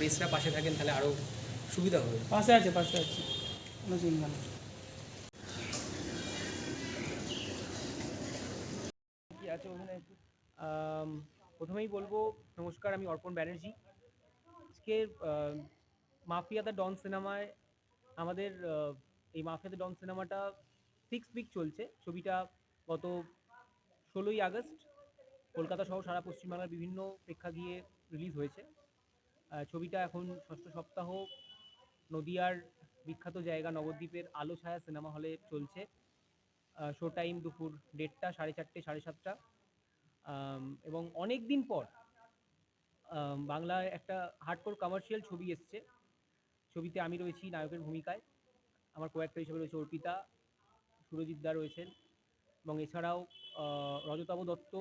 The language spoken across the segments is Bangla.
প্রেসরা পাশে থাকেন তাহলে আরও সুবিধা হবে। পাশে আছে পাশে আছে। কোনো চিন্তা নেই আছে ওখানে? প্রথমেই বলব নমস্কার আমি অর্পণ ব্যানার্জি। আজকে মাফিয়া দ্য ডন সিনেমায় আমাদের এই মাফিয়া দ্য ডন সিনেমাটা সিক্স উইক চলছে। ছবিটা গত ষোলোই আগস্ট। কলকাতা সহ সারা পশ্চিমবাংলার বিভিন্ন প্রেক্ষাগৃহে রিলিজ হয়েছে। ছবিটা এখন ষষ্ঠ সপ্তাহ নদিয়ার বিখ্যাত জায়গা নবদ্বীপের আলো ছায়া সিনেমা হলে চলছে। শো টাইম দুপুর দেড়টা, সাড়ে চারটে, সাড়ে সাতটা। এবং অনেক দিন পর বাংলায় একটা হার্ডকোর কমার্শিয়াল ছবি এসছে। ছবিতে আমি রয়েছি নায়কের ভূমিকায়। আমার কয়েকটা হিসেবে রয়েছে অর্পিতা, সুরজিৎ দা রয়েছেন। এবং এছাড়াও রজতাভ দত্ত,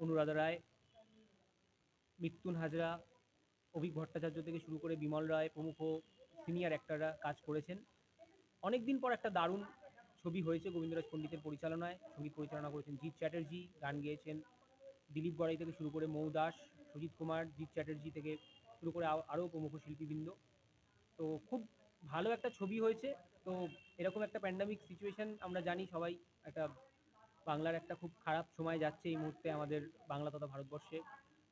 অনুরাধা রায় মৃত্যুন হাজরা অভিক ভট্টাচার্য থেকে শুরু করে বিমল রায় প্রমুখ সিনিয়র অ্যাক্টররা কাজ করেছেন। অনেক দিন পর একটা দারুণ ছবি হয়েছে গোবিন্দরাজ পণ্ডিতের পরিচালনায়। সংগীত পরিচালনা করেছেন জিৎ চ্যাটার্জি, গান গেয়েছেন দিলীপ গড়াই থেকে শুরু করে মৌ দাস, সুজিত কুমার, জিৎ চ্যাটার্জি থেকে শুরু করে আরও প্রমুখ শিল্পীবৃন্দ। তো খুব ভালো একটা ছবি হয়েছে। তো এরকম একটা প্যান্ডামিক সিচুয়েশন আমরা জানি সবাই, একটা বাংলার একটা খুব খারাপ সময় যাচ্ছে এই মুহূর্তে আমাদের বাংলা তথা ভারতবর্ষে।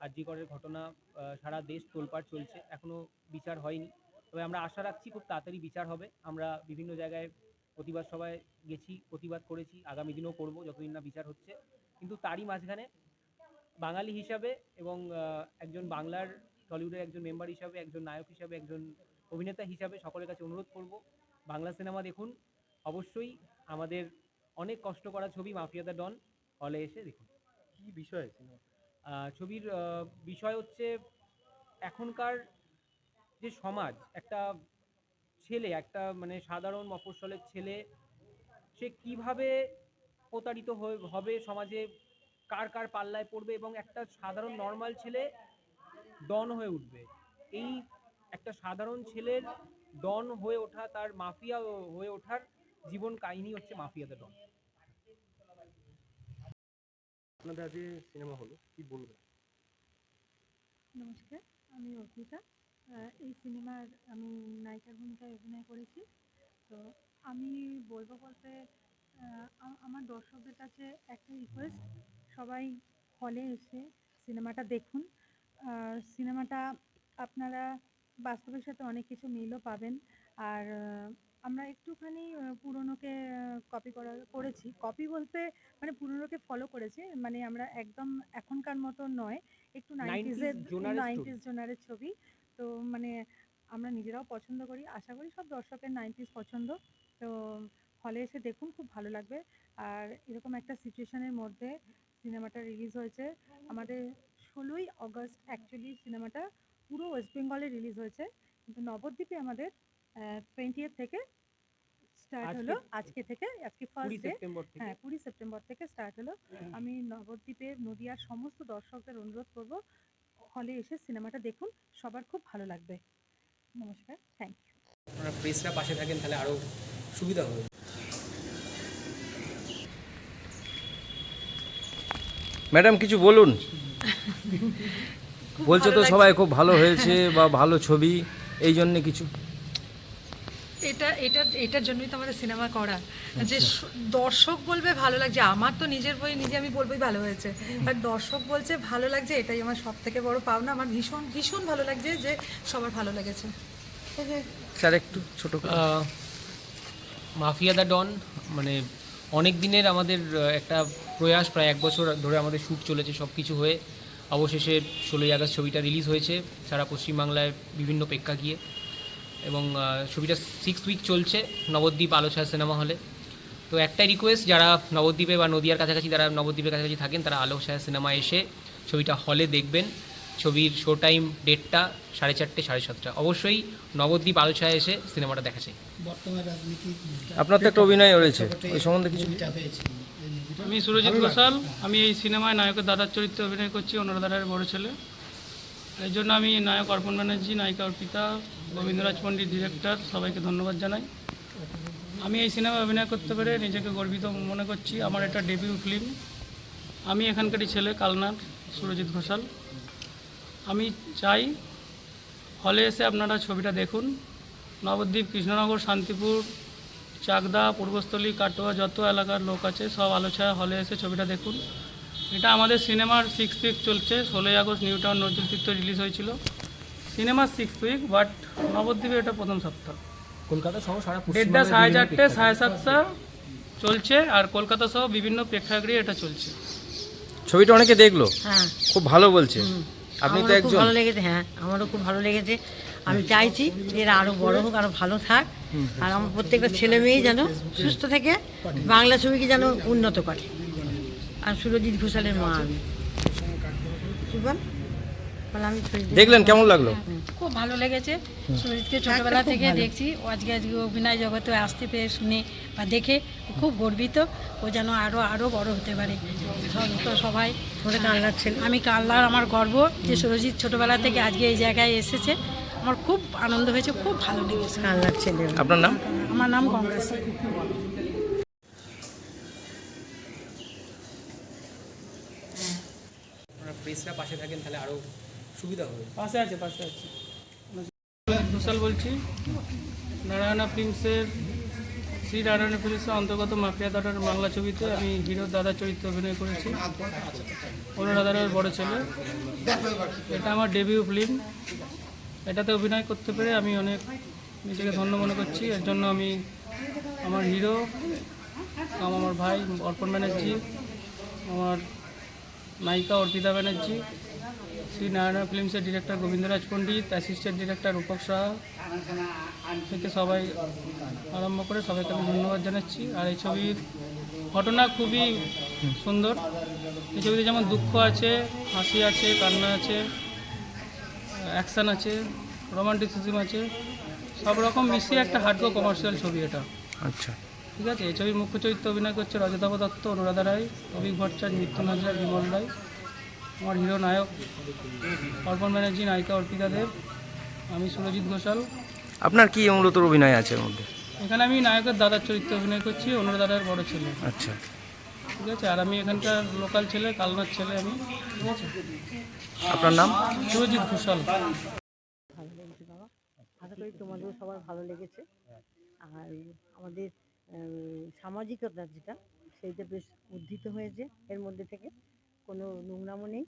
আরজিকরের ঘটনা আহ, সারা দেশ তোলপাড় চলছে এখনও বিচার হয়নি। তবে আমরা আশা রাখছি খুব তাড়াতাড়ি বিচার হবে। আমরা বিভিন্ন জায়গায় প্রতিবাদ সভায় গেছি প্রতিবাদ করেছি আগামী দিনেও করব যতদিন না বিচার হচ্ছে। কিন্তু তারই মাঝখানে বাঙালি হিসাবে এবং একজন বাংলার টলিউডের একজন মেম্বার হিসাবে একজন নায়ক হিসাবে একজন অভিনেতা হিসাবে সকলের কাছে অনুরোধ করব বাংলা সিনেমা দেখুন। অবশ্যই আমাদের অনেক কষ্ট করা ছবি মাফিয়া দ্য ডন হলে এসে দেখুন। কি বিষয় সিনেমা? ছবির বিষয় হচ্ছে এখনকার যে সমাজ, একটা ছেলে, একটা মানে সাধারণ মফস্বলের ছেলে, সে কীভাবে প্রতারিত হয়ে- হবে সমাজে, কার কার পাল্লায় পড়বে এবং একটা সাধারণ নর্মাল ছেলে ডন হয়ে উঠবে? এই একটা সাধারণ ছেলের ডন হয়ে ওঠা, তার মাফিয়া হয়ে ওঠার জীবন কাহিনী হচ্ছে মাফিয়াতে ডন আপনাদের আজকে সিনেমা হলো, কি বলবেন? নমস্কার, আমি অর্পিতা। এই সিনেমার আমি নায়িকার ভূমিকায় অভিনয় করেছি। তো আমি বলব বলতে আমার দর্শকদের কাছে একটা রিকোয়েস্ট সবাই হলে এসে সিনেমাটা দেখুন। সিনেমাটা আপনারা বাস্তবের সাথে অনেক কিছু মিলও পাবেন। আর আমরা একটুখানি পুরনোকে কপি করা করেছি। কপি বলতে মানে পুরনোকে ফলো করেছি। মানে আমরা একদম এখনকার মতো নয়। একটু 90s নাইনটিজের নাইনটিজ জোনারের ছবি। তো মানে আমরা নিজেরাও পছন্দ করি। আশা করি সব দর্শকের নাইনটিজ পছন্দ। তো হলে এসে দেখুন খুব ভালো লাগবে। আর এরকম একটা সিচুয়েশনের মধ্যে সিনেমাটা রিলিজ হয়েছে। আমাদের ষোলোই অগস্ট অ্যাকচুয়ালি সিনেমাটা পুরো ওয়েস্ট বেঙ্গলে রিলিজ হয়েছে। কিন্তু নবদ্বীপে আমাদের টোয়েন্টিয়েথ থেকে স্টার্ট হলো আজকে থেকে আজকে ফার্স্ট ডে হ্যাঁ কুড়ি সেপ্টেম্বর থেকে স্টার্ট হলো। আমি নবদ্বীপে নদিয়ার সমস্ত দর্শকদের অনুরোধ করব হলে এসে সিনেমাটা দেখুন সবার খুব ভালো লাগবে। নমস্কার থ্যাংক ইউ আপনারা প্রেসরা পাশে থাকেন তাহলে আরও সুবিধা হবে। ম্যাডাম কিছু বলুন? বলছো তো সবাই খুব ভালো হয়েছে বা ভালো ছবি এই জন্য কিছু এটা এটা এটার জন্যই তো আমাদের সিনেমা করা যে দর্শক বলবে ভালো লাগছে আমার তো নিজের বই নিজে আমি বলবোই ভালো হয়েছে। বাট দর্শক বলছে ভালো লাগছে এটাই আমার সব থেকে বড় পাওনা। আমার ভীষণ ভীষণ ভালো লাগছে যে সবার ভালো লেগেছে। স্যার একটু ছোট মাফিয়া দ্য ডন মানে অনেক দিনের আমাদের একটা প্রয়াস প্রায় এক বছর ধরে আমাদের শ্যুট চলেছে সব কিছু হয়ে। অবশেষে ষোলোই আগস্ট ছবিটা রিলিজ হয়েছে সারা পশ্চিমবাংলায় বিভিন্ন প্রেক্ষাগৃহে। এবং ছবিটা সিক্স উইক চলছে নবদ্বীপ আলোচনা সিনেমা হলে। তো একটাই রিকোয়েস্ট যারা নবদ্বীপে বা নদিয়ার কাছাকাছি যারা নবদ্বীপের কাছাকাছি থাকেন তারা আলো ছায়া সিনেমা এসে ছবিটা হলে দেখবেন। ছবির শো টাইম ডেটটা সাড়ে চারটে সাড়ে সাতটা। অবশ্যই নবদ্বীপ আলো ছায়া এসে সিনেমাটা দেখা চাই। আপনার তো একটা অভিনয় রয়েছে ওই সম্বন্ধে কিছু? আমি সুরজিৎ ঘোষাল আমি এই সিনেমায় নায়কের দাদার চরিত্রে অভিনয় করছি অনুরাধারের বড় ছেলে। এই জন্য আমি নায়ক অর্পণ ব্যানার্জি নায়িকা অর্পিতা গোবিন্দরাজ পণ্ডিত ডিরেক্টর সবাইকে ধন্যবাদ জানাই। আমি এই সিনেমায় অভিনয় করতে পেরে নিজেকে গর্বিত মনে করছি। আমার একটা ডেবিউ ফিল্ম আমি এখানকারই ছেলে, কালনার, সুরজিৎ ঘোষাল। আমি চাই হলে এসে আপনারা ছবিটা দেখুন। নবদ্বীপ, কৃষ্ণনগর, শান্তিপুর, চাকদা, পূর্বস্থলী, কাটোয়া, যত এলাকার লোক আছে, সব আলোচনা হলে এসে ছবিটা দেখুন। এটা আমাদের সিনেমার সিক্স উইক চলছে। ষোলোই August New Town Nazrul Tirtha release হয়েছিল। সিনেমার সিক্স উইক বাট নবদ্বীপে এটা প্রথম সপ্তাহ। কলকাতা সহ সারা দেড়টা সাড়ে চারটে সাড়ে সাতটা চলছে আর কলকাতা সহ বিভিন্ন প্রেক্ষাগৃহে এটা চলছে। ছবিটা অনেকে দেখল? হ্যাঁ। খুব ভালো বলছে। আপনি তো আমারও একজন। ভালো লেগেছে হ্যাঁ আমারও খুব ভালো লেগেছে। আমি চাইছি যে এরা আরও বড় হোক আরও ভালো থাক। আর আমার প্রত্যেকটা ছেলে মেয়েই যেন সুস্থ থেকে বাংলা ছবিকে যেন উন্নত করে। আর সুরজিৎ ঘোষালের মা আমি। দেখলেন কেমন লাগল? খুব ভালো লেগেছে। সুরজিৎকে ছোটবেলা থেকে দেখছি। আজকে আজকে অভিনয় জগতে আসতে পেরে শুনে বা দেখে খুব গর্বিত ও যেন আরও আরও বড় হতে পারে। তো সবাই কান্নার ছেলে আমি কাল্লার আমার গর্ব যে সুরজিৎ ছোটবেলা থেকে আজকে এই জায়গায় এসেছে। আমার খুব আনন্দ হয়েছে খুব ভালো লেগেছে। কান্নার ছেলে আপনার নাম? আমার নাম কংগ্রেস আপনারা প্রেসরা পাশে থাকেন তাহলে আরও সুবিধা হবে। পাশে আছে পাশে আছে। ঘোষাল বলছি, নারায়ণা ফিল্মসের, শ্রী নারায়ণা ফিল্মসের অন্তর্গত মাফিয়া দাদার বাংলা ছবিতে আমি হিরোর দাদা চরিত্রে অভিনয় করেছি। অনুরা দাদার বড় ছেলে। এটা আমার ডেবিউ ফিল্ম এটাতে অভিনয় করতে পেরে আমি অনেক নিজেকে ধন্য মনে করছি। এর জন্য আমি আমার হিরো আমার ভাই অর্পণ ব্যানার্জি, আমার নায়িকা Arpita Banerjee Shri Narayan ফিল্মসের director Gobindaraj Pandit assistant director Rupak Saha থেকে সবাই আরম্ভ করে সবাইকে আমি ধন্যবাদ জানাচ্ছি। আর এই ছবির ঘটনা খুবই সুন্দর। এই ছবিতে যেমন দুঃখ আছে হাসি আছে কান্না আছে অ্যাকশান আছে রোমান্টিসিজম আছে সব রকম মিশিয়ে একটা হার্ডকো কমার্শিয়াল ছবি এটা। আচ্ছা। ঠিক আছে? এই ছবির মুখ্য চরিত্রে অভিনয় করছে রজতাভ দত্ত অনুরাধা রায় অভিক ভট্টাচার্য মৃত্যুঞ্জয় হাজার বিমল রায়। আমার হিরো নায়ক অর্পণ ব্যানার্জি নায়িকা অর্পিতা দেব আমি সুরজিৎ ঘোষাল। আপনার কি মূলত অভিনয় আছে এর মধ্যে? এখানে আমি নায়কের দাদার চরিত্রে অভিনয় করছি অন্য দাদার বড় ছেলে। আচ্ছা। ঠিক আছে? আর আমি এখানকার লোকাল ছেলে কালনার ছেলে আমি। ঠিক আছে? আপনার নাম? সুরজিৎ ঘোষাল। ভালো লেগেছে বাবা আশা করি তোমাদেরও সবার ভালো লেগেছে। আর আমাদের সামাজিকতা যেটা সেইটা বেশ উদ্ধৃত হয়েছে এর মধ্যে থেকে। কোনো নোংরামো নেই।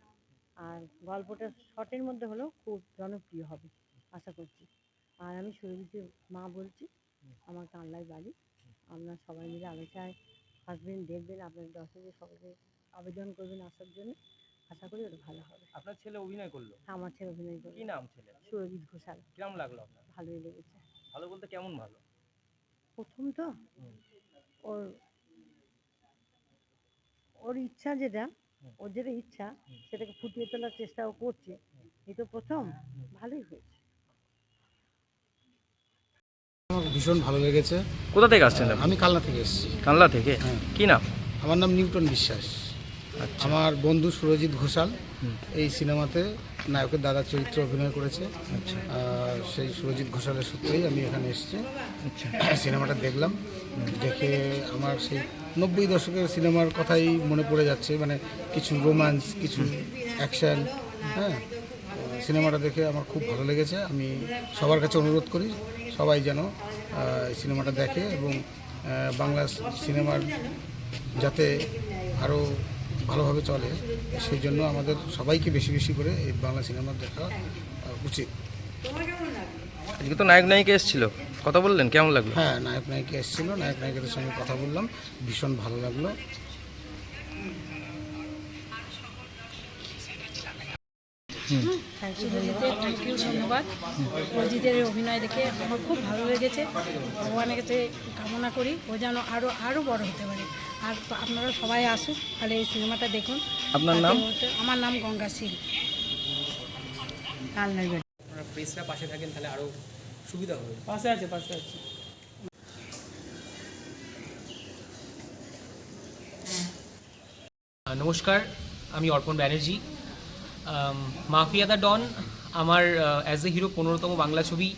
আর গল্পটা শর্টের মধ্যে হলেও খুব জনপ্রিয় হবে আশা করছি। আর আমি সুরজিতের মা বলছি আমার কানলায় বাড়ি আপনার সবাই মিলে আলোচনায় আসবেন দেখবেন আপনাদের দর্শকদের সবাইকে আবেদন করবেন আসার জন্য। আশা করি ওটা ভালো হবে। আপনার ছেলে অভিনয় করল? আমার ছেলে অভিনয় করল। কি নাম ছেলে সুরজিৎ ঘোষাল। কিরম লাগল আপনার? ভালোই লেগেছে। ভালো বলতে কেমন ভালো? প্রথম তো ওর ওর ইচ্ছা যেটা ওর যেটা ইচ্ছা সেটাকে ফুটিয়ে তোলার চেষ্টা ও করছে এই তো প্রথম ভালোই হয়েছে। আমার ভীষণ ভালো লেগেছে। কোথা থেকে আসছেন আপনি? আমি কালনা থেকে এসেছি। কানলা থেকে? কি নাম? আমার নাম নিউটন বিশ্বাস। আচ্ছা। আমার বন্ধু সুরজিৎ ঘোষাল হুম। এই সিনেমাতে নায়কের দাদার চরিত্রে অভিনয় করেছে। আচ্ছা। আর সেই সুরজিৎ ঘোষালের সূত্রেই আমি এখানে এসেছি। আচ্ছা। সিনেমাটা দেখলাম। দেখে আমার সেই নব্বই দশকের সিনেমার কথাই মনে পড়ে যাচ্ছে মানে কিছু রোম্যান্স কিছু অ্যাকশন হ্যাঁ? সিনেমাটা দেখে আমার খুব ভালো লেগেছে। আমি সবার কাছে অনুরোধ করি সবাই যেন সিনেমাটা দেখে এবং বাংলা সিনেমার যাতে আরও ভালোভাবে চলে সেই জন্য আমাদের সবাইকে বেশি বেশি করে এই বাংলা সিনেমা দেখা উচিত। আজকে তো নায়ক নায়িকা এসেছিল। কথা বললেন? কেমন লাগল? হ্যাঁ নায়ক নায়িকা এসেছিল নায়ক নায়িকাদের সঙ্গে কথা বললাম ভীষণ ভালো লাগল। সুরজিতের থ্যাংক ইউ ধন্যবাদ। এই অভিনয় দেখে আমার খুব ভালো লেগেছে। ভগবানের কাছে কামনা করি ও যেন আরও আরও বড় হতে পারে। আর আপনারা সবাই আসুন তাহলে এই সিনেমাটা দেখুন। আপনার নাম? আমার নাম গঙ্গা সিং আপনারা প্রেসরা পাশে থাকেন তাহলে আরও সুবিধা হবে। পাশে আছে পাশে আছে। নমস্কার আমি অর্পণ ব্যানার্জি। মাফিয়া দ্য ডন আমার অ্যাজ এ হিরো পনেরোতম বাংলা ছবি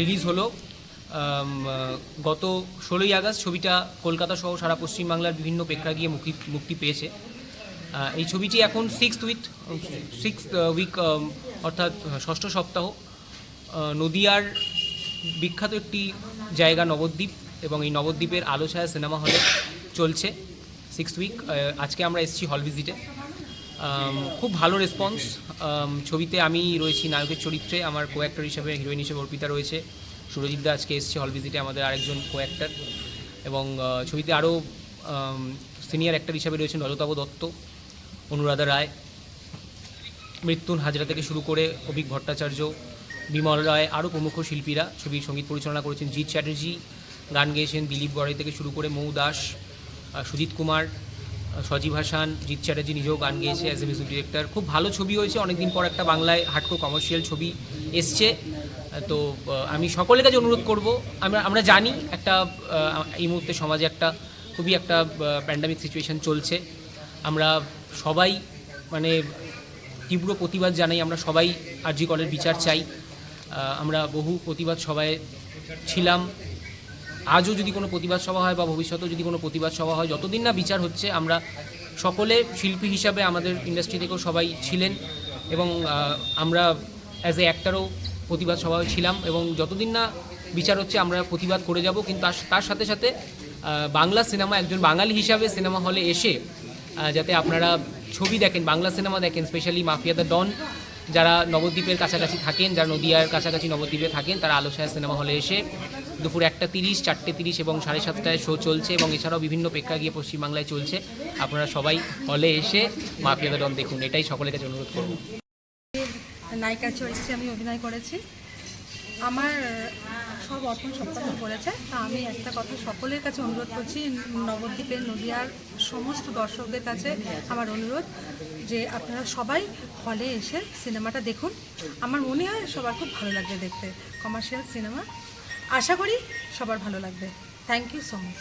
রিলিজ হলো। গত ষোলোই আগস্ট ছবিটা কলকাতা সহ সারা পশ্চিমবাংলার বিভিন্ন প্রেক্ষাগৃহে মুক্তি মুক্তি পেয়েছে। এই ছবিটি এখন সিক্স উইক সিক্স উইক অর্থাৎ ষষ্ঠ সপ্তাহ। নদিয়ার বিখ্যাত একটি জায়গা নবদ্বীপ এবং এই নবদ্বীপের আলো ছায়া সিনেমা হলে চলছে সিক্স উইক আজকে আমরা এসেছি হল ভিজিটে। খুব ভালো রেসপন্স ছবিতে আমি রয়েছি নায়কের চরিত্রে, আমার কো অ্যাক্টর হিসেবে হিরোইন হিসেবে অর্পিতা রয়েছে। সুরজিৎ দা আজকে এসেছে হল ভিজিটে, আমাদের আরেকজন কো অ্যাক্টর এবং ছবিতে আরও সিনিয়র অ্যাক্টর হিসেবে রয়েছেন রজতাভ দত্ত, অনুরাধা রায় মৃত্যুন হাজরা থেকে শুরু করে অভিক ভট্টাচার্য বিমল রায় আরও প্রমুখ শিল্পীরা ছবির সংগীত পরিচালনা করেছেন জিৎ চ্যাটার্জি, গান গেয়েছেন দিলীপ গড়াই থেকে শুরু করে মৌ দাস সুজিত কুমার সজীব হাসান, জিৎ চ্যাটার্জি নিজেও গান গেয়েছে অ্যাজ এ মিউজিক ডিরেক্টর খুব ভালো ছবি হয়েছে, অনেকদিন পর একটা বাংলায় হাটকো কমার্শিয়াল ছবি এসছে। তো আমি সকলের কাছে অনুরোধ করব, আমরা আমরা জানি একটা এই মুহূর্তে সমাজে একটা খুবই একটা প্যান্ডামিক সিচুয়েশন চলছে। আমরা সবাই মানে তীব্র প্রতিবাদ জানাই, আমরা সবাই আরজি কলের বিচার চাই। আমরা বহু প্রতিবাদ সভায় ছিলাম। আজও যদি কোনো প্রতিবাদ সভা হয় বা ভবিষ্যতেও যদি কোনো প্রতিবাদ সভা হয়, যতদিন না বিচার হচ্ছে, আমরা সকলে শিল্পী হিসাবে আমাদের ইন্ডাস্ট্রি থেকেও সবাই ছিলেন এবং আমরা অ্যাজ এ অ্যাক্টারও প্রতিবাদ সভায় ছিলাম এবং যতদিন না বিচার হচ্ছে, আমরা প্রতিবাদ করে যাব। কিন্তু তার সাথে সাথে বাংলা সিনেমা একজন বাঙালি হিসাবে সিনেমা হলে এসে যাতে আপনারা ছবি দেখেন, বাংলা সিনেমা দেখেন স্পেশালি মাফিয়া দ্য ডন যারা নবদ্বীপের কাছাকাছি থাকেন, যারা নদিয়ার কাছাকাছি নবদ্বীপে থাকেন, তারা আলোসায় সিনেমা হলে এসে দুপুর একটা তিরিশ, চারটে তিরিশ এবং সাড়ে সাতটায় শো চলছে এবং এছাড়াও বিভিন্ন প্রেক্ষা গিয়ে পশ্চিমবাংলায় চলছে। আপনারা সবাই হলে এসে মাফিয়া দন দেখুন, এটাই সকলের কাছে অনুরোধ করব। নায়িকা চরিত্রে আমি অভিনয় করেছি। আমার সব অর্পণ সপ্তাহ করেছে। তা আমি একটা কথা সকলের কাছে অনুরোধ করছি, নবদ্বীপের নদিয়ার সমস্ত দর্শকদের কাছে আমার অনুরোধ যে আপনারা সবাই হলে এসে সিনেমাটা দেখুন। আমার মনে হয় সবার খুব ভালো লাগবে দেখতে। কমার্শিয়াল সিনেমা আশা করি সবার ভালো লাগবে। Thank you so much